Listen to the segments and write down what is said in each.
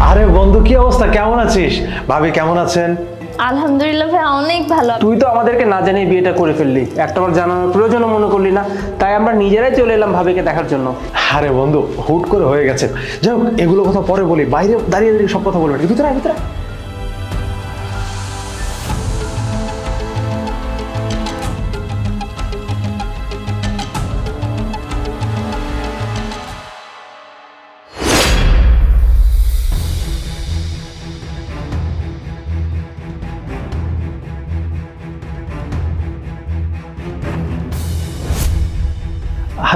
আরে বন্ধু কি অবস্থা? কেমন আছিস? ভাবি কেমন আছেন? আলহামদুলিল্লাহ ভাই অনেক ভালো। তুই তো আমাদেরকে না জানিয়ে বিয়েটা করে ফেললি। একটা একটাবার জানানোর প্রয়োজনও মনে করলি না। তাই আমরা নিজেরাই চলে এলাম ভাবিকে দেখার জন্য। আরে বন্ধু হুট করে হয়ে গেছে। যাই হোক এগুলো কথা পরে বলি। বাইরে দাঁড়িয়ে দাঁড়িয়ে সব কথা বলবে ভিতরে ভিতরে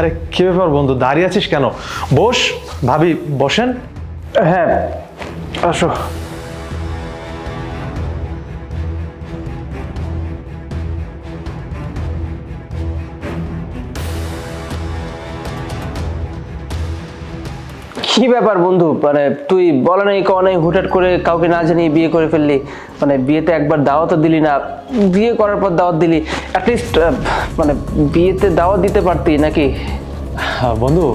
আরে কি ব্যাপার বন্ধু? দাঁড়িয়ে আছিস কেন? বস ভাবি বসেন। হ্যাঁ আসো। কি ব্যাপার বন্ধু? মানে তুই বলে নাই ক নাই হুটহাট করে কাউকে না জানিয়ে বিয়ে করে ফেললি। মানে বিয়েতে একবার দাওয়াতও দিলি না। বিয়ে করার পর দাওয়াত দিলি। অ্যাটলিস্ট মানে বিয়েতে দাওয়াত দিতে পারতি নাকি? হ্যাঁ, বন্ধু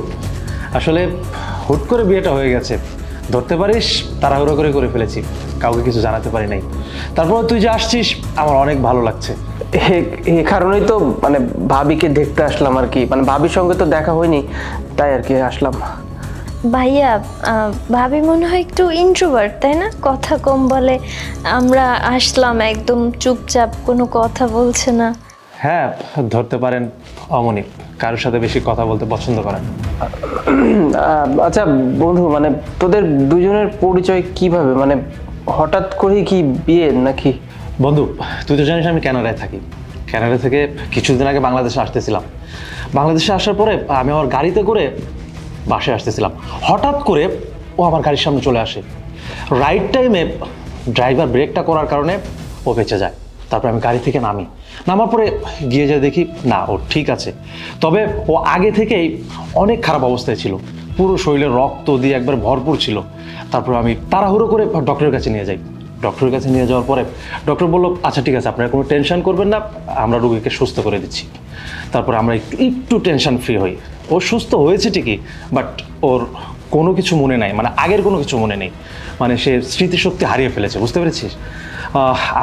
আসলে হুট করে বিয়েটা হয়ে গেছে। ধরতে পারিস তাড়াহুড়ো করে করে ফেলেছি। কাউকে কিছু জানাতে পারি নাই। তারপর তুই যে আসছিস আমার অনেক ভালো লাগছে। এ কারণেই তো মানে ভাবিকে দেখতে আসলাম আর কি। মানে ভাবির সঙ্গে তো দেখা হয়নি তাই আর কি আসলাম। ভাইয়া ভাবি মনে হয় একটু ইন্ট্রোভার্ট তাই না? কথা কম বলে আমরা আসলাম একদম চুপচাপ কোনো কথা বলছে না। হ্যাঁ ধরতে পারেন অমনি কারোর সাথে বেশি কথা বলতে পছন্দ করেন। আচ্ছা বন্ধু মানে তোদের দুজনের পরিচয় কীভাবে? মানে হঠাৎ করেই কি বিয়ে নাকি? বন্ধু তুই তো জানিস আমি কানাডায় থাকি। কানাডা থেকে কিছুদিন আগে বাংলাদেশে আসতেছিলাম। বাংলাদেশে আসার পরে আমি আমার গাড়িতে করে বাসে আসতেছিলাম। হঠাৎ করে ও আমার গাড়ির সামনে চলে আসে। রাইট টাইমে ড্রাইভার ব্রেকটা করার কারণে ও বেঁচে যায়। তারপর আমি গাড়ি থেকে নামি। নামার পরে গিয়ে যা দেখি, না, ও ঠিক আছে। তবে ও আগে থেকেই অনেক খারাপ অবস্থায় ছিল। পুরো শরীরে রক্ত দিয়ে একবার ভরপুর ছিল। তারপর আমি তাড়াহুড়ো করে ডক্টরের কাছে নিয়ে যাই। ডক্টরের কাছে নিয়ে যাওয়ার পরে ডক্টর বলল আচ্ছা ঠিক আছে, আপনারা কোনো টেনশন করবেন না, আমরা রোগীকে সুস্থ করে দিচ্ছি। তারপর আমরা একটু একটু টেনশন ফ্রি হই। ও সুস্থ হয়েছে ঠিকই বাট ওর কোনো কিছু মনে নাই মানে আগের কোনো কিছু মনে নেই। মানে সে স্মৃতিশক্তি হারিয়ে ফেলেছে, বুঝতে পেরেছিস?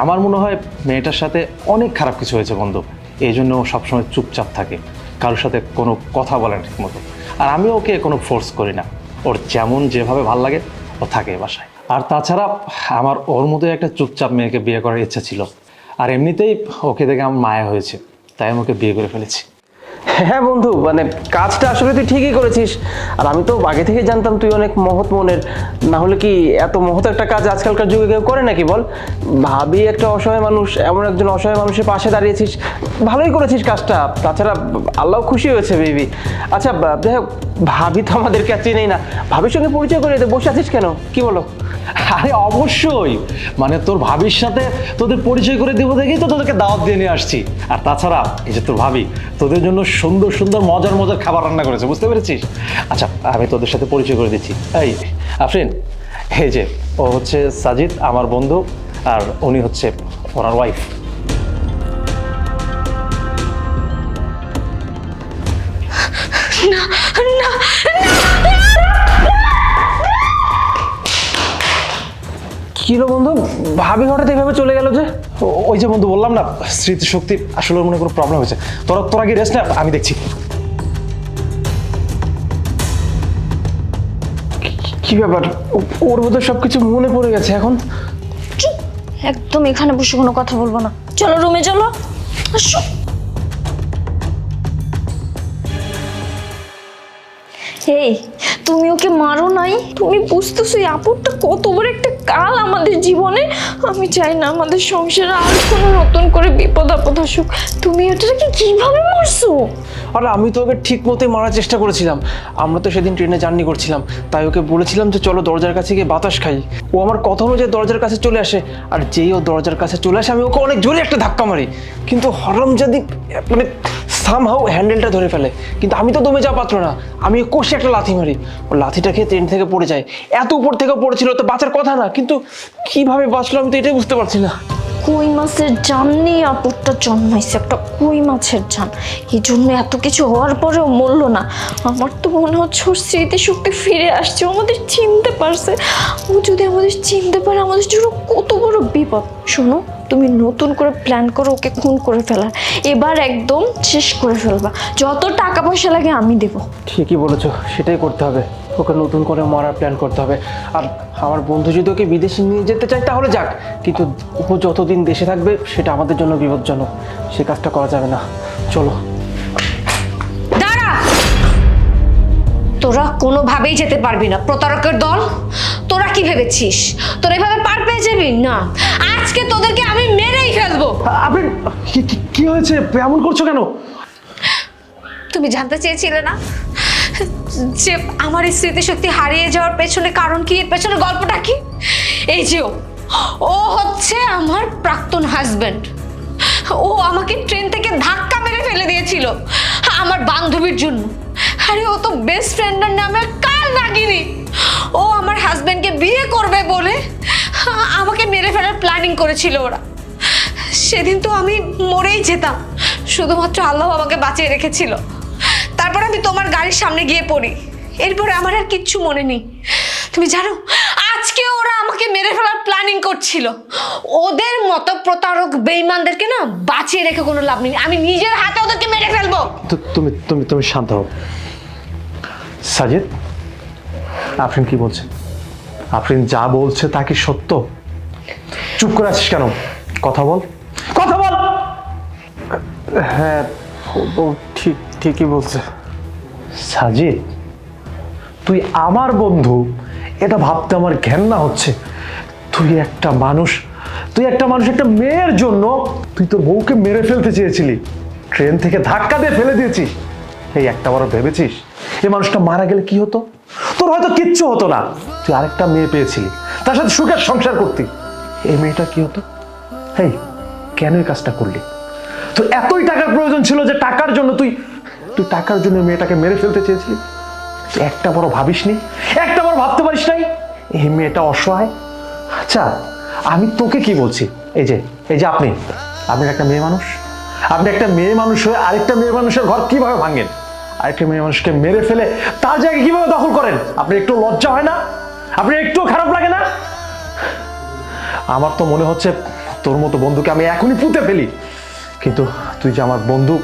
আমার মনে হয় মেয়েটার সাথে অনেক খারাপ কিছু হয়েছে বন্ধু, এই জন্য ও সবসময় চুপচাপ থাকে, কারোর সাথে কোনো কথা বলে না ঠিক মতো আর আমি ওকে কোনো ফোর্স করি না, ওর যেমন যেভাবে ভালো লাগে, ও থাকে বাসায়। আর তাছাড়া আমার ওর মতোই একটা চুপচাপ মেয়েকে বিয়ে করার ইচ্ছা ছিল। আর এমনিতেই ওকে দেখে আমার মায়া হয়েছে তাই আমি ওকে বিয়ে করে ফেলেছি। হ্যাঁ বন্ধু মানে কাজটা আসলে তুই ঠিকই করেছিস। আর আমি তো আগে থেকে জানতাম তুই অনেক মহৎ মনের। না হলে কি এত মহৎ একটা কাজ আজকালকার যুগে কেউ করে নাকি বল? ভাবি একটা অসহায় মানুষ এমন একজন অসহায় মানুষের পাশে দাঁড়িয়েছিস। ভালোই করেছিস কাজটা তাছাড়া আল্লাহ খুশি হয়েছে বেবি। আচ্ছা হোক, ভাবি তো আমাদেরকে আর চেনেই না। ভাবির সঙ্গে পরিচয় করে দে বসে আছিস কেন? কি বলো? আরে অবশ্যই। মানে তোর ভাবির সাথে তোদের পরিচয় করে দেবো দেখেই তো তোদেরকে দাওয়াত দিয়ে নিয়ে আসছি। আর তাছাড়া এই যে তোর ভাবি, তোদের জন্য সুন্দর সুন্দর মজার মজার খাবার রান্না করেছে, বুঝতে পেরেছিস? আচ্ছা আমি তোদের সাথে পরিচয় করে দিচ্ছি। এই, আফরিন, এই যে ও হচ্ছে সাজিদ, আমার বন্ধু, আর উনি হচ্ছে ওনার ওয়াইফ কি রে বন্ধু? ভাবি হঠাৎ এভাবে চলে গেল যে। ওই যে বন্ধু বললাম না স্মৃতিশক্তি আসলে মনে কোনো প্রবলেম হয়েছে। তোরা তোরা কি রেস্ট না আমি দেখছি। কি ব্যাপার? ওর বোধহয় সবকিছু মনে পড়ে গেছে এখন। একদম এখানে বসে কোনো কথা বলব না। চলো রুমে চলো আসো। এই তুমি ওকে মারো নাই? তুমি বুঝতেছো এই আপুরটা কত বড় একটা কাল আমাদের জীবনে? আমি চাই না আমাদের সংসারে আর কোনো নতুন করে বিপদ আপদ আসুক। তুমি ওটাকে কীভাবে মারছো? আর, আমি তো ওকে ঠিক মতোই মারার চেষ্টা করেছিলাম। আমরা তো সেদিন ট্রেনে জার্নি করছিলাম। তাই ওকে বলেছিলাম যে চলো দরজার কাছে গিয়ে বাতাস খাই। ও আমার কথা অনুযায়ী দরজার কাছে চলে আসে। আর যেই ও দরজার কাছে চলে আসে, আমি ওকে অনেক জোরে একটা ধাক্কা মারি। কিন্তু হরম যদি মানে সামহাও হ্যান্ডেলটা ধরে ফেলে। কিন্তু আমি তো দমে যাওয়া পাত্র না। আমি কষে একটা লাথি মারি। ও লাথিটা খেয়ে ট্রেন থেকে পড়ে যায়। এত উপর থেকে পড়েছিল, তো বাঁচার কথা না। কিন্তু কীভাবে বাঁচলো আমি তো এটাই বুঝতে পারছি না। কই মাছের জান নিয়ে আপুরটা জন্মাইছে একটা কই মাছের জান। এই জন্য এত কিছু হওয়ার পরেও মরল না। আমার তো মনে হচ্ছে ওর স্মৃতিশক্তি ফিরে আসছে। ও আমাদের চিনতে পারছে। ও যদি আমাদের চিনতে পারে, আমাদের জন্য কত বড় বিপদ। শোনো তুমি নতুন করে প্ল্যান করো ওকে খুন করে ফেলার এবার একদম শেষ করে ফেলবা। যত টাকা পয়সা লাগে আমি দেবো। ঠিকই বলেছ সেটাই করতে হবে। ওকে নতুন করে মরার প্ল্যান করতে হবে। আর আমার বন্ধু যদি ওকে বিদেশে নিয়ে যেতে চায় তাহলে যাক। কিন্তু ও যতদিন দেশে থাকবে সেটা আমাদের জন্য বিপজ্জনক। সে কাজটা করা যাবে না। চলো। দাঁড়া! তোরা কোনোভাবেই যেতে পারবি না। প্রতারকের দল তোরা কি ভেবেছিস? তোরা এভাবে পার পেয়ে যাবি? না। আজকে তোদেরকে আমি মেরেই ফেলব। আপনি কি- কি- কি হয়েছে? এমন করছ কেন? তুমি জানতে চেয়েছিলে না? যে আমার এই স্মৃতিশক্তি হারিয়ে যাওয়ার পেছনে কারণ কি? এর পেছনে গল্পটা কি? এই যে ও। ও হচ্ছে আমার প্রাক্তন হাজবেন্ড ও আমাকে ট্রেন থেকে ধাক্কা মেরে ফেলে দিয়েছিল আমার বান্ধবীর জন্য। আরে ও তো বেস্ট ফ্রেন্ডের নামে কাল নাগিনি ও আমার হাজবেন্ডকে বিয়ে করবে বলে? আমাকে মেরে ফেলার প্ল্যানিং করেছিল ওরা। সেদিন তো আমি মরেই যেতাম। শুধুমাত্র আল্লাহ আমাকে বাঁচিয়ে রেখেছিল। তারপর আমি তোমার গাড়ির সামনে গিয়ে পড়ি। এরপরে আমার আর কিচ্ছু মনে নেই। তুমি জানো, আজকে ওরা আমাকে মেরে ফেলার প্ল্যানিং করছিল। ওদের মতো প্রতারক বেইমানদেরকে না বাঁচিয়ে রেখে কোনো লাভ নেই। আমি নিজের হাতে ওদেরকে মেরে ফেলব। তুমি তুমি তুমি শান্ত হও। সাজিদ আফরিন কি বলছে? আফরিন যা বলছে তা কি সত্য? চুপ করে আছিস কেন? কথা বল। কথা বল! হ্যাঁ ও- ঠিক ঠিকই বলছে। সাজিদ তুই আমার বন্ধু এটা ভাবতে আমার ঘেন্না হচ্ছে। তুই একটা মানুষ তুই একটা মানুষ একটা মেয়ের জন্য তুই তোর বউকে মেরে ফেলতে চেয়েছিলি। ট্রেন থেকে ধাক্কা দিয়ে ফেলে দিয়েছিস। এই একটা বড় ভেবেছিস? এই মানুষটা মারা গেলে কি হতো? তোর হয়তো কিচ্ছু হতো না। তুই আরেকটা মেয়ে পেয়েছিলি। তার সাথে সুখের সংসার করতি। এই মেয়েটা কি হতো? এই কেন এই কাজটা করলি? তো এতই টাকার প্রয়োজন ছিল যে টাকার জন্য তুই তুই টাকার জন্য মেয়েটাকে মেরে ফেলতে চেয়েছিলি? একটা বড় ভাবিসনি? একটা বড় ভাবতে পারিস নাই? এই মেয়েটা অসহায়? আচ্ছা আমি তোকে কি বলছি? এই যে এই যে আপনি। আপনি একটা মেয়ে মানুষ। আপনি একটা মেয়ে মানুষ হয়ে আরেকটা মেয়ে মানুষের ঘর কীভাবে ভাঙেন? আরেকটা মেয়ে মানুষকে মেরে ফেলে তার জায়গায় কীভাবে দখল করেন? আপনি একটু লজ্জা হয় না? আপনি একটু খারাপ লাগে না? আমার তো মনে হচ্ছে তোর মতো বন্ধুকে আমি এখনই পুঁতে ফেলি। কিন্তু তুই যে আমার বন্ধু,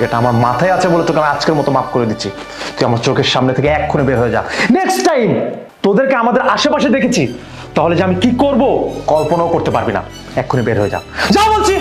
এটা আমার মাথায় আছে বলে তোকে আমি আজকের মতো মাফ করে দিচ্ছি। তুই আমার চোখের সামনে থেকে এক্ষুনি বের হয়ে যা। নেক্সট টাইম তোদেরকে আমাদের আশেপাশে দেখেছি, তাহলে যে আমি কি করব, কল্পনাও করতে পারবি না। এক্ষুনি বের হয়ে যা। যা বলছি!